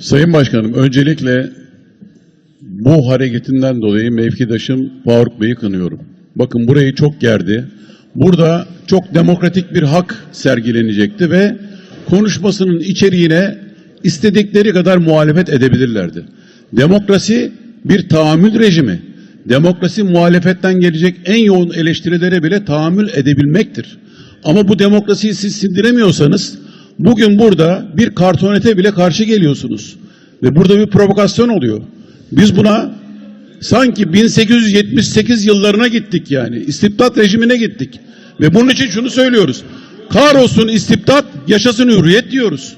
Sayın Başkanım, öncelikle bu hareketinden dolayı mevkidaşım Faruk Bey'i kınıyorum. Bakın burayı çok gerdi. Burada çok demokratik bir hak sergilenecekti ve konuşmasının içeriğine istedikleri kadar muhalefet edebilirlerdi. Demokrasi bir tahammül rejimi. Demokrasi muhalefetten gelecek en yoğun eleştirilere bile tahammül edebilmektir. Ama bu demokrasiyi siz sindiremiyorsanız bugün burada bir kartonete bile karşı geliyorsunuz. Ve burada bir provokasyon oluyor. Biz buna sanki 1878 yıllarına gittik yani. İstibdat rejimine gittik. Ve bunun için şunu söylüyoruz. Kahrolsun istibdat, yaşasın hürriyet diyoruz.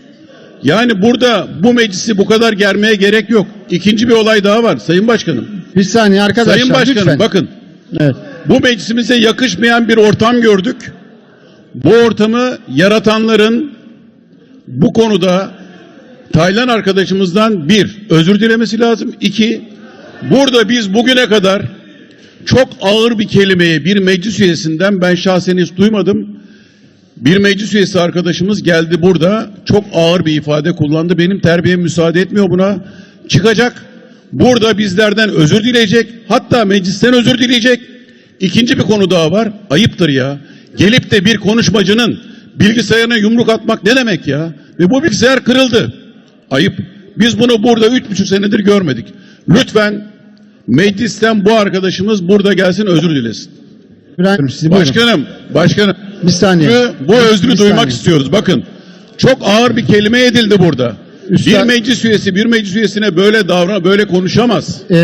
Yani burada bu meclisi bu kadar germeye gerek yok. İkinci bir olay daha var Sayın Başkanım. Bir saniye arkadaşlar Sayın Başkanım lütfen. bakın Evet. bu meclisimize yakışmayan bir ortam gördük. Bu ortamı yaratanların bu konuda Taylan arkadaşımızdan bir, özür dilemesi lazım. İki, burada biz bugüne kadar çok ağır bir kelimeyi bir meclis üyesinden ben şahsen hiç duymadım. Bir meclis üyesi arkadaşımız geldi burada çok ağır bir ifade kullandı. Benim terbiyem müsaade etmiyor buna. Çıkacak. Burada bizlerden özür dileyecek. Hatta meclisten özür dileyecek. İkinci bir konu daha var. Ayıptır ya. Gelip de bir konuşmacının bilgisayarına yumruk atmak ne demek ya? Ve bu bilgisayar kırıldı. Ayıp. Biz bunu burada üç buçuk senedir görmedik. Lütfen meclisten bu arkadaşımız burada gelsin özür dilesin. İbrahim sizi buyurun. Başkanım, başkanım. Bir saniye. Bu, bu özrü Bir duymak saniye. istiyoruz. Bakın çok ağır bir kelime edildi burada. Üstad- Bir meclis üyesi bir meclis üyesine böyle davran böyle konuşamaz. Ee,